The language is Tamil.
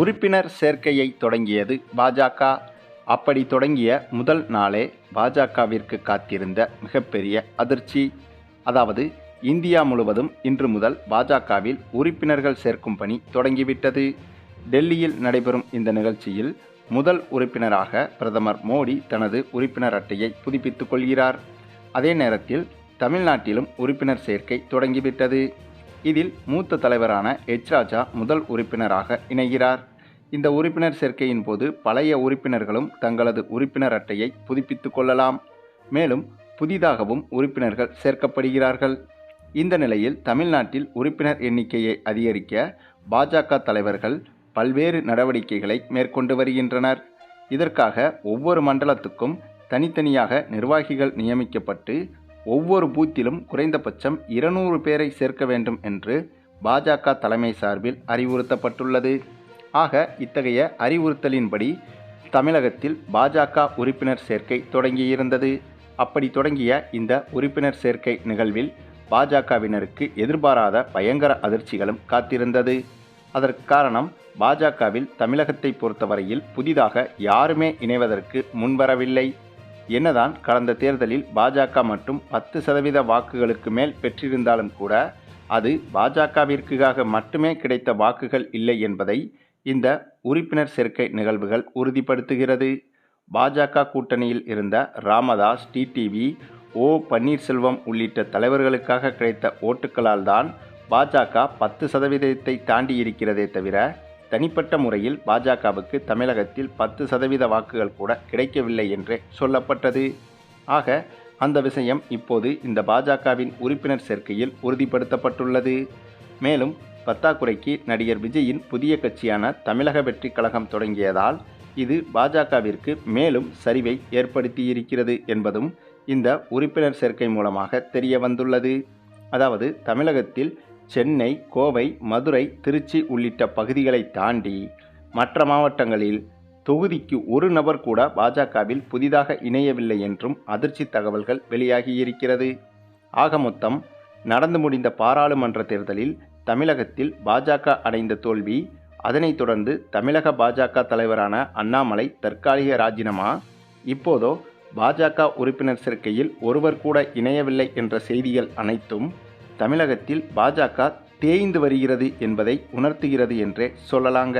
உறுப்பினர் சேர்க்கையை தொடங்கியது பாஜக. அப்படி தொடங்கிய முதல் நாளே பாஜகவிற்கு காத்திருந்த மிகப்பெரிய அதிர்ச்சி. அதாவது இந்தியா முழுவதும் இன்று முதல் பாஜகவில் உறுப்பினர்கள் சேர்க்கும் பணி தொடங்கிவிட்டது. டெல்லியில் நடைபெறும் இந்த நிகழ்ச்சியில் முதல் உறுப்பினராக பிரதமர் மோடி தனது உறுப்பினர் அட்டையை புதுப்பித்துக் கொள்கிறார். அதே நேரத்தில் தமிழ்நாட்டிலும் உறுப்பினர் சேர்க்கை தொடங்கிவிட்டது. இதில் மூத்த தலைவரான எச் ராஜா முதல் உறுப்பினராக இணைகிறார். இந்த உறுப்பினர் சேர்க்கையின் போது பழைய உறுப்பினர்களும் தங்களது உறுப்பினர் அட்டையை புதுப்பித்துக் கொள்ளலாம். மேலும் புதிதாகவும் உறுப்பினர்கள் சேர்க்கப்படுகிறார்கள். இந்த நிலையில் தமிழ்நாட்டில் உறுப்பினர் எண்ணிக்கையை அதிகரிக்க பாஜக தலைவர்கள் பல்வேறு நடவடிக்கைகளை மேற்கொண்டு வருகின்றனர். இதற்காக ஒவ்வொரு மண்டலத்துக்கும் தனித்தனியாக நிர்வாகிகள் நியமிக்கப்பட்டு ஒவ்வொரு பூத்திலும் குறைந்தபட்சம் இருநூறு பேரை சேர்க்க வேண்டும் என்று பாஜக தலைமை சார்பில் அறிவுறுத்தப்பட்டுள்ளது. ஆக இத்தகைய அறிவுறுத்தலின்படி தமிழகத்தில் பாஜக உறுப்பினர் சேர்க்கை தொடங்கியிருந்தது. அப்படி தொடங்கிய இந்த உறுப்பினர் சேர்க்கை நிகழ்வில் பாஜகவினருக்கு எதிர்பாராத பயங்கர அதிர்ச்சிகளும் காத்திருந்தது. அதற்கு காரணம் பாஜகவில் தமிழகத்தை பொறுத்தவரையில் புதிதாக யாருமே இணைவதற்கு முன்வரவில்லை. என்னதான் கடந்த தேர்தலில் பாஜக மட்டும் பத்து சதவீத வாக்குகளுக்கு மேல் பெற்றிருந்தாலும் கூட அது பாஜகவிற்காக மட்டுமே கிடைத்த வாக்குகள் இல்லை என்பதை இந்த உறுப்பினர் சேர்க்கை நிகழ்வுகள் உறுதிப்படுத்துகிறது. பாஜக கூட்டணியில் இருந்த ராமதாஸ் டிடிவி ஓ பன்னீர்செல்வம் உள்ளிட்ட தலைவர்களுக்காக கிடைத்த ஓட்டுக்களால் தான் பாஜக பத்து சதவீதத்தை தாண்டி இருக்கிறதே தவிர தனிப்பட்ட முறையில் பாஜகவுக்கு தமிழகத்தில் பத்து சதவீத வாக்குகள் கூட கிடைக்கவில்லை என்றே சொல்லப்பட்டது. ஆக அந்த விஷயம் இப்போது இந்த பாஜகவின் உறுப்பினர் சேர்க்கையில் உறுதிப்படுத்தப்பட்டுள்ளது. மேலும் பத்தாக்குறைக்கு நடிகர் விஜயின் புதிய கட்சியான தமிழக வெற்றி கழகம் தொடங்கியதால் இது பாஜகவிற்கு மேலும் சரிவை ஏற்படுத்தியிருக்கிறது என்பதும் இந்த உறுப்பினர் சேர்க்கை மூலமாக தெரிய வந்துள்ளது. அதாவது தமிழகத்தில் சென்னை கோவை மதுரை திருச்சி உள்ளிட்ட பகுதிகளை தாண்டி மற்ற மாவட்டங்களில் தொகுதிக்கு ஒரு நபர் கூட பாஜகவில் புதிதாக இணையவில்லை என்றும் அதிர்ச்சி தகவல்கள் வெளியாகியிருக்கிறது. ஆக மொத்தம் நடந்து முடிந்த பாராளுமன்ற தேர்தலில் தமிழகத்தில் பாஜக அடைந்த தோல்வி அதனைத் தொடர்ந்து தமிழக பாஜக தலைவரான அண்ணாமலை தற்காலிக ராஜினாமா. இப்போதோ பாஜக உறுப்பினர் சேர்க்கையில் ஒருவர் கூட இணையவில்லை என்ற செய்திகள் அனைத்தும் தமிழகத்தில் பாஜக தேய்ந்து வருகிறது என்பதை உணர்த்துகிறது என்றே சொல்லலாங்க.